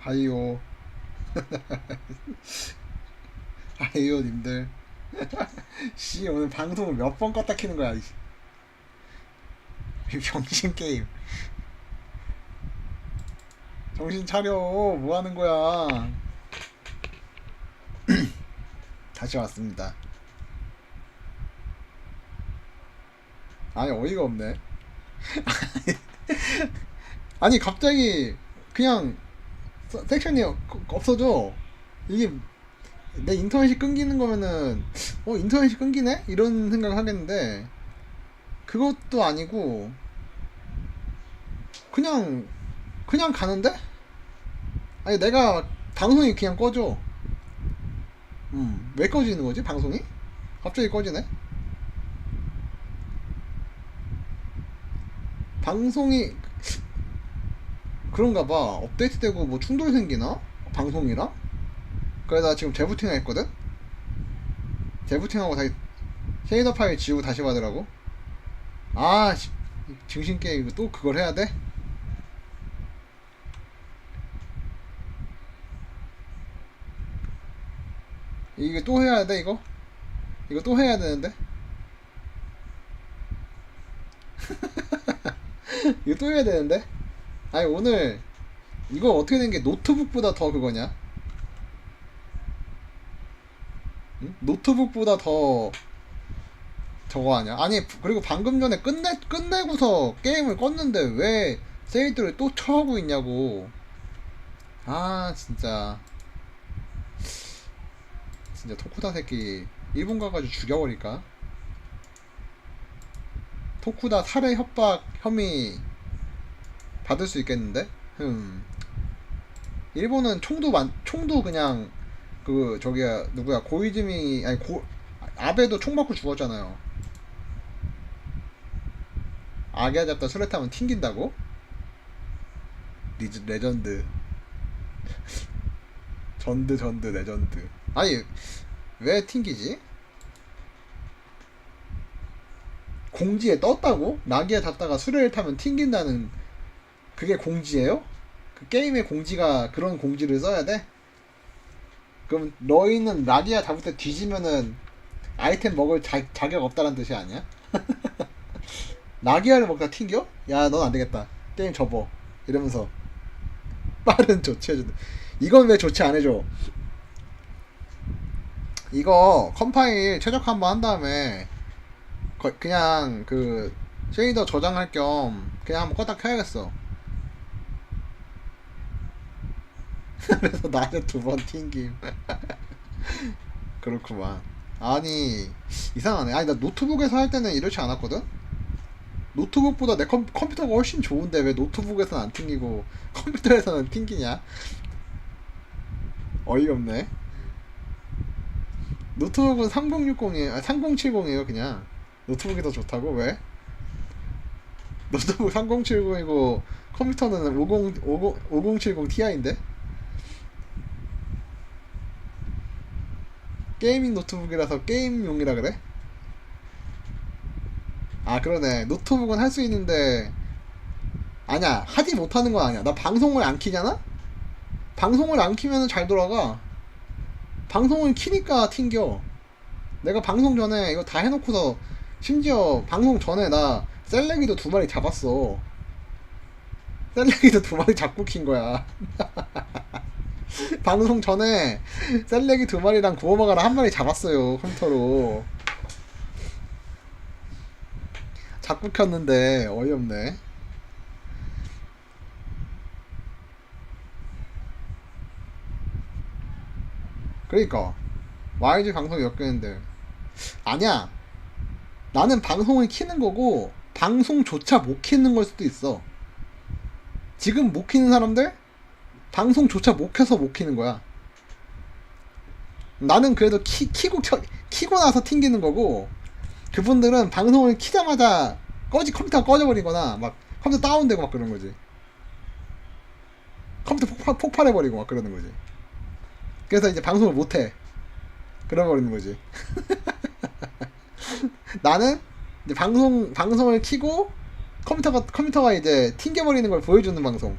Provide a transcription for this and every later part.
하이요. 하이요 님들. 씨 오늘 방송을 몇 번 껐다 키는 거야. 이이 병신 게임. 정신 차려. 뭐 하는 거야? 다시 왔습니다. 아니 어이가 없네. 아니 갑자기 그냥 서- 섹션이 어- 없어져. 이게 내 인터넷이 끊기는 거면은 어 인터넷이 끊기네? 이런 생각을 하겠는데 그것도 아니고 그냥 그냥 가는데? 아니 내가 방송이 그냥 꺼져. 음, 왜 꺼지는 거지? 방송이? 갑자기 꺼지네? 방송이 그런가 봐. 업데이트되고 뭐 충돌 생기나? 방송이랑? 그래서 나 지금 재부팅 했거든? 재부팅하고 다시 쉐이더 파일 지우고 다시 받으라고? 아, 이거 또 그걸 해야 돼? 이게 또 해야 돼 이거? 이거 또 해야 되는데? 이거 또 해야 되는데? 아니 오늘 이거 어떻게 된 게 노트북보다 더 그거냐? 응? 노트북보다 더 저거 아니야? 아니 그리고 방금 전에 끝내 끝내고서 게임을 껐는데 왜 세이드를 또 쳐하고 있냐고. 아 진짜 진짜 토쿠다 새끼 일본 가가지고 죽여버릴까? 토쿠다 살해 협박 혐의 받을 수 있겠는데? 흠. 일본은 총도 만 총도 그냥 그 저기야 누구야 고이즈미 아니 고 아베도 총 맞고 죽었잖아요. 아기야 잡다 수레 타면 튕긴다고? 리즈 레전드. 전드 전드 레전드. 아니 왜 튕기지? 공지에 떴다고? 나기야 잡다가 수레를 타면 튕긴다는 그게 공지예요? 그 게임의 공지가 그런 공지를 써야 돼? 그럼 너희는 라기아 잡을 때 뒤지면은 아이템 먹을 자, 자격 없다는 뜻이 아니야? 라기아를 먹다 튕겨? 야, 넌 안 되겠다. 게임 접어. 이러면서 빠른 조치해준다. 이건 왜 조치 안 해줘? 이거 컴파일 최적화 한번 한 다음에 거- 그냥 그 쉐이더 저장할 겸 그냥 한번 껐다 켜야겠어. 그래서 낮에 두번 튕김. 그렇구만. 아니 이상하네. 아니 나 노트북에서 할 때는 이렇지 않았거든. 노트북보다 내 컴, 컴퓨터가 훨씬 좋은데 왜 노트북에서는 안 튕기고 컴퓨터에서는 튕기냐? 어이없네. 노트북은 3060이에요. 아, 3070이에요, 그냥. 노트북이 더 좋다고? 왜? 노트북 3070이고 컴퓨터는 50, 50, 5070 Ti인데? 게이밍 노트북이라서 게임용이라 그래? 아 그러네. 노트북은 할 수 있는데. 아니야. 하지 못하는 건 아니야. 나 방송을 안 키잖아? 방송을 안 키면 잘 돌아가. 방송을 키니까 튕겨. 내가 방송 전에 이거 다 해놓고서 심지어 방송 전에 나 셀레기도 두 마리 잡았어. 셀레기도 두 마리 잡고 킨 거야 방송 전에 셀레기 두 마리랑 구워먹어라 한 마리 잡았어요 컴퓨터로. 자꾸 켰는데 어이없네. 그러니까 YG 방송이 엮였는데. 아니야. 나는 방송을 키는 거고 방송조차 못 키는 걸 수도 있어. 지금 못 키는 사람들 방송조차 못 켜서 못 키는 거야. 나는 그래도 키, 키고, 켜, 키고 나서 튕기는 거고, 그분들은 방송을 키자마자 꺼지, 컴퓨터가 꺼져버리거나, 막 컴퓨터 다운되고 막 그런 거지. 컴퓨터 폭발, 폭발해버리고 막 그러는 거지. 그래서 이제 방송을 못해. 그래버리는 거지. 나는 이제 방송, 방송을 키고, 컴퓨터가, 컴퓨터가 이제 튕겨버리는 걸 보여주는 방송.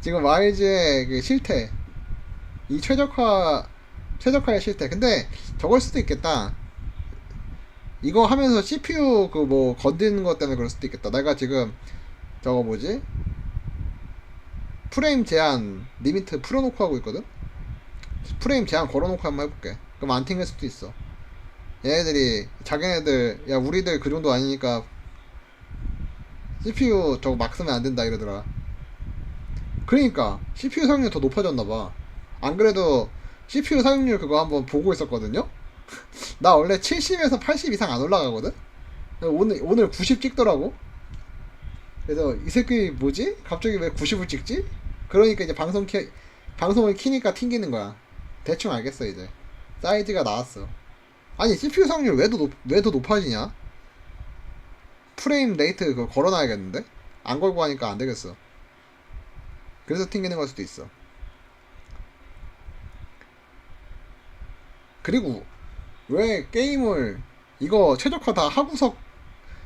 지금 YG의 그 실태. 이 최적화 최적화의 실태. 근데 저걸 수도 있겠다. 이거 하면서 CPU 그 뭐 건드는 것 때문에 그럴 수도 있겠다. 내가 지금 저거 뭐지? 프레임 제한 리미트 풀어놓고 하고 있거든? 프레임 제한 걸어놓고 한번 해볼게. 그럼 안 튕길 수도 있어. 얘네들이 자기네들 야 우리들 그 정도 아니니까 CPU 저거 막 쓰면 안 된다 이러더라 그러니까 CPU 사용률 더 높아졌나 봐. 안 그래도 CPU 사용률 그거 한번 보고 있었거든요? 나 원래 70에서 80 이상 안 올라가거든? 오늘 오늘 90 찍더라고. 그래서 이 새끼 뭐지? 갑자기 왜 90을 찍지? 그러니까 이제 방송 키 방송을 키니까 튕기는 거야. 대충 알겠어 이제. 사이즈가 나왔어. 아니 CPU 사용률 왜더 높, 왜더 높아지냐? 프레임 레이트 그거 걸어놔야겠는데? 안 걸고 하니까 안 되겠어 그래서 튕기는 걸 수도 있어. 그리고 왜 게임을 이거 최적화 다 하고서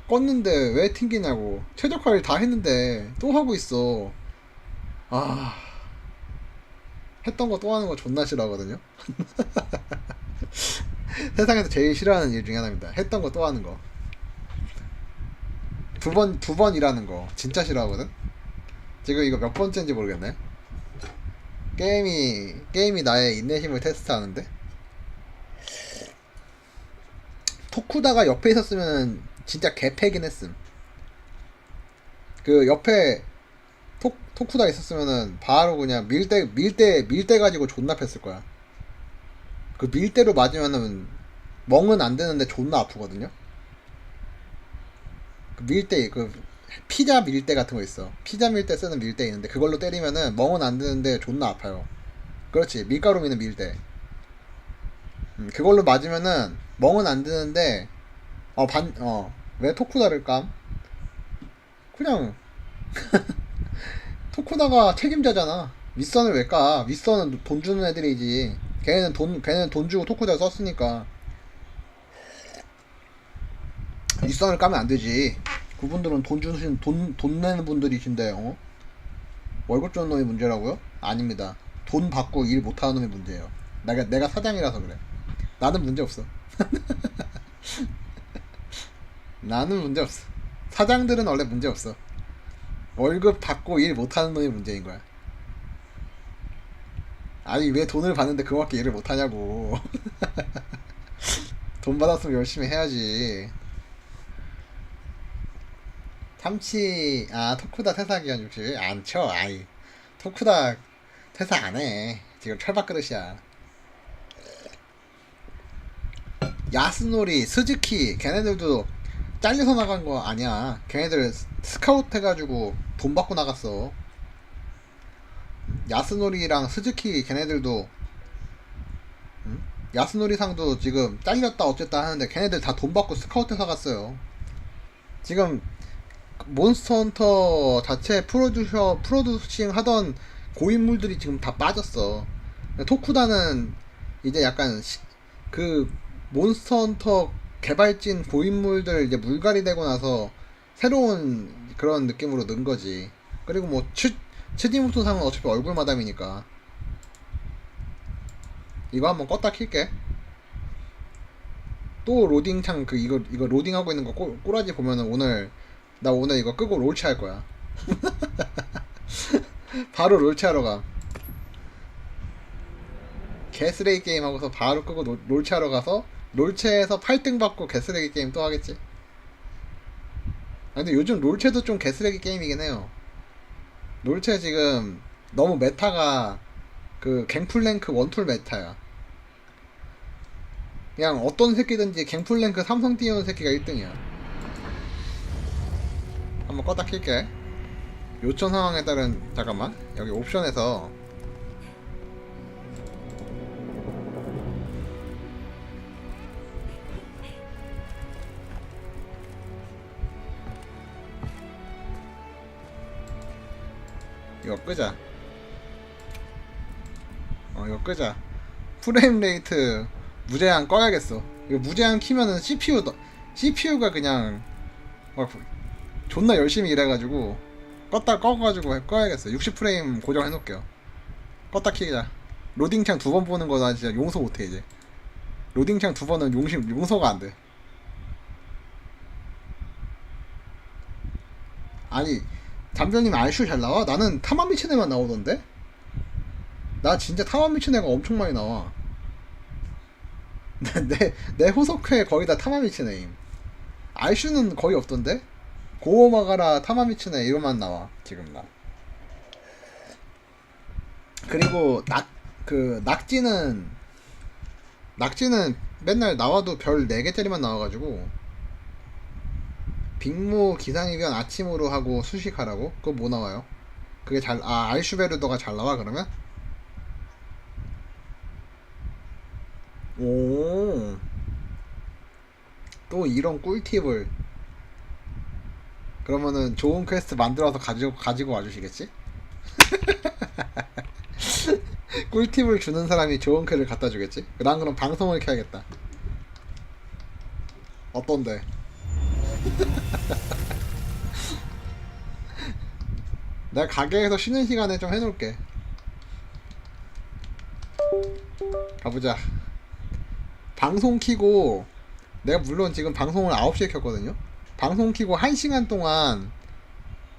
껐는데 왜 튕기냐고. 최적화를 다 했는데 또 하고 있어. 아 했던 거 또 하는 거 존나 싫어하거든요. 세상에서 제일 싫어하는 일 중에 하나입니다. 했던 거 또 하는 거. 두 번 두번 일하는 거 진짜 싫어하거든 지금 이거 몇 번째인지 모르겠네 게임이 게임이 나의 인내심을 테스트하는데 토쿠다가 옆에 있었으면 진짜 개패긴 했음. 그 옆에 토, 토쿠다 있었으면은 바로 그냥 밀대 밀대 밀대 가지고 존나 팼을 거야. 그 밀대로 맞으면은 멍은 안 되는데 존나 아프거든요. 그 밀대 그 피자 밀대 같은 거 있어. 피자 밀대 쓰는 밀대 있는데 그걸로 때리면은 멍은 안 되는데 존나 아파요. 그렇지 밀가루 미는 밀대. 음, 그걸로 맞으면은 멍은 안 드는데 어 반 어 왜 토쿠다를 깜? 그냥 토쿠다가 책임자잖아. 윗선을 왜 까? 윗선은 돈 주는 애들이지. 걔네는 돈 걔네는 돈 주고 토쿠다 썼으니까 윗선을 까면 안 되지. 그분들은 돈 주신 돈 돈 내는 분들이신데 어? 월급 주는 놈이 문제라고요? 아닙니다. 돈 받고 일 못하는 놈이 문제예요. 내가 내가 사장이라서 그래. 나는 문제 없어. 나는 문제 없어. 사장들은 원래 문제 없어. 월급 받고 일 못하는 놈이 문제인 거야. 아니 왜 돈을 받는데 그거밖에 일을 못하냐고. 돈 받았으면 열심히 해야지. 참치 아 토쿠다 퇴사 기간 중지 안쳐 아이 토쿠다 퇴사 안해 지금 철밥 그릇이야. 야스노리, 스즈키 걔네들도 잘려서 나간 거 아니야. 걔네들 스카우트 해가지고 돈 받고 나갔어. 야스노리랑 스즈키 걔네들도 응? 야스노리상도 지금 잘렸다 어쨌다 하는데 걔네들 다 돈 받고 스카우트 해서 갔어요. 지금 몬스터 헌터 자체 프로듀서 프로듀싱 하던 고인물들이 지금 다 빠졌어. 토쿠다는 이제 약간 시- 그 몬스터 헌터 개발진 고인물들 이제 물갈이 되고 나서 새로운 그런 느낌으로 는 거지. 그리고 뭐 츠, 츠디무토 상은 어차피 얼굴 마담이니까. 이거 한번 껐다 킬게. 또 로딩 창 그 이거 이거 로딩 하고 있는 거 꼬, 꼬라지 보면은 오늘 나 오늘 이거 끄고 롤체 할 거야. 바로 롤체 하러 가. 개쓰레기 게임 하고서 바로 끄고 롤- 롤체 하러 가서 롤체에서 8등 받고 개쓰레기 게임 또 하겠지. 아, 근데 요즘 롤체도 좀 개쓰레기 게임이긴 해요. 롤체 지금 너무 메타가 그 갱플랭크 원툴 메타야. 그냥 어떤 새끼든지 갱플랭크 삼성 띄우는 새끼가 1등이야. 한번 껐다 킬게. 요청 상황에 따른 잠깐만 여기 옵션에서 이거 끄자. 어, 이거 끄자. 프레임 레이트 무제한 꺼야겠어. 이거 무제한 키면은 CPU, CPU가 그냥 막 존나 열심히 일해가지고 껐다 꺼가지고 꺼야겠어. 60프레임 고정 해놓을게요. 껐다 키자 로딩창 두 번 보는 거나 진짜 용서 못해 이제. 로딩창 두 번은 용심 용서가 안돼. 아니 담변님 알슈 잘 나와? 나는 타만 미친 애만 나오던데? 나 진짜 타만 미친 애가 엄청 많이 나와. 내, 내 후속회 거의 다 타만 미친 애임. 알슈는 거의 없던데? 고오마가라 타마미츠네 이것만 나와 지금 나 그리고 낙 그 낙지는 낙지는 맨날 나와도 별 4개짜리만 나와가지고 빅모 기상이변 아침으로 하고 수식하라고? 그거 뭐 나와요? 그게 잘, 아, 알슈베르더가 잘 나와, 그러면? 오. 또 이런 꿀팁을. 그러면은 좋은 퀘스트 만들어서 가지고, 가지고 와주시겠지? 꿀팁을 주는 사람이 좋은 퀘를 갖다 주겠지? 난 그럼 방송을 켜야겠다. 어떤데? 내가 가게에서 쉬는 시간에 좀 해놓을게. 가보자. 방송 키고, 내가 물론 지금 방송을 9시에 켰거든요? 방송 키고 1시간 동안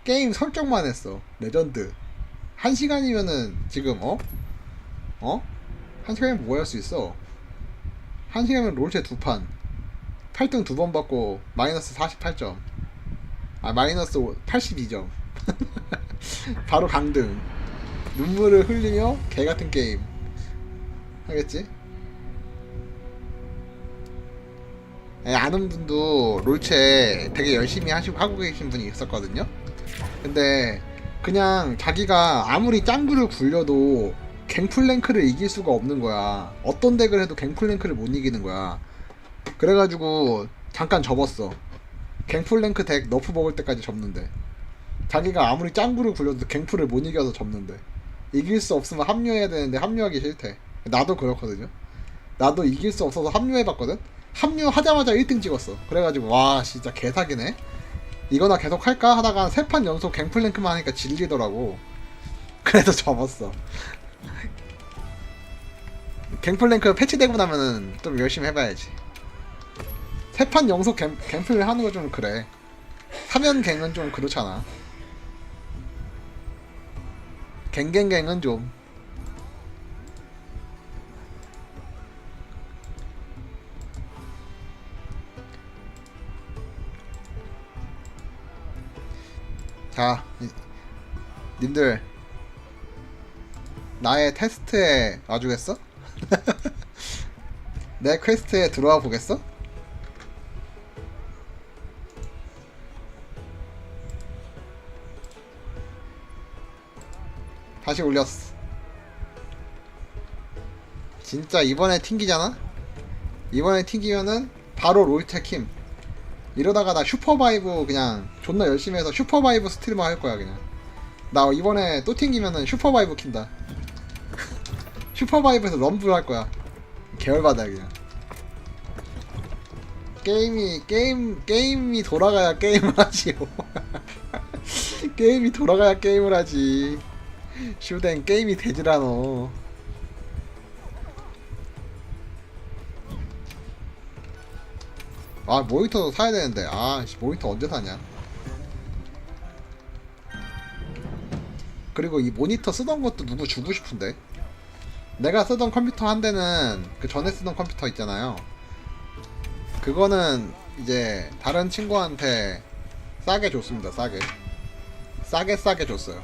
게임 설정만 했어. 레전드. 1시간이면은 지금, 어? 어? 1시간이면 뭐 할 수 있어? 1시간이면 롤체 두 판. 8등 두 번 받고 마이너스 48점. 아 마이너스 82점. 바로 강등. 눈물을 흘리며 개 같은 게임. 하겠지? 아는 분도 롤체 되게 열심히 하시고 하고 계신 분이 있었거든요. 근데 그냥 자기가 아무리 짱구를 굴려도 갱플랭크를 이길 수가 없는 거야. 어떤 덱을 해도 갱플랭크를 못 이기는 거야. 그래가지고 잠깐 접었어. 갱플랭크 덱 너프 먹을 때까지 접는데 자기가 아무리 짱구를 굴려도 갱플을 못 이겨서 접는데 이길 수 없으면 합류해야 되는데 합류하기 싫대. 나도 그렇거든요. 나도 이길 수 없어서 합류해봤거든. 합류하자마자 1등 찍었어. 그래가지고 와 진짜 개사기네. 이거나 계속 할까 하다가 세 판 연속 갱플랭크만 하니까 질리더라고. 그래서 접었어. 갱플랭크 패치되고 나면은 좀 열심히 해봐야지. 세 판 연속 갱, 갱플 하는 거 좀 그래. 사면 갱은 좀 그렇잖아. 갱갱갱은 좀. 자, 이- 님들 나의 테스트에 와주겠어? 내 퀘스트에 들어와 보겠어? 다시 올렸어. 진짜 이번에 튕기잖아? 이번에 튕기면은 바로 롤테킴. 이러다가 나 슈퍼바이브 그냥 존나 열심히 해서 슈퍼바이브 스트리머 할 거야 그냥. 나 이번에 또 튕기면은 슈퍼바이브 킨다. 슈퍼바이브에서 럼블 할 거야. 계열받아 그냥. 게임이 게임 게임이 돌아가야 게임을 하지요. 게임이 돌아가야 게임을 하지. 슈댕 게임이 되질 않어. 아 모니터도 사야 되는데. 아 씨, 모니터 언제 사냐? 그리고 이 모니터 쓰던 것도 누구 주고 싶은데? 내가 쓰던 컴퓨터 한 대는 그 전에 쓰던 컴퓨터 있잖아요. 그거는 이제 다른 친구한테 싸게 줬습니다 싸게. 싸게 싸게 줬어요.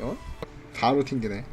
어? 바로 튕기네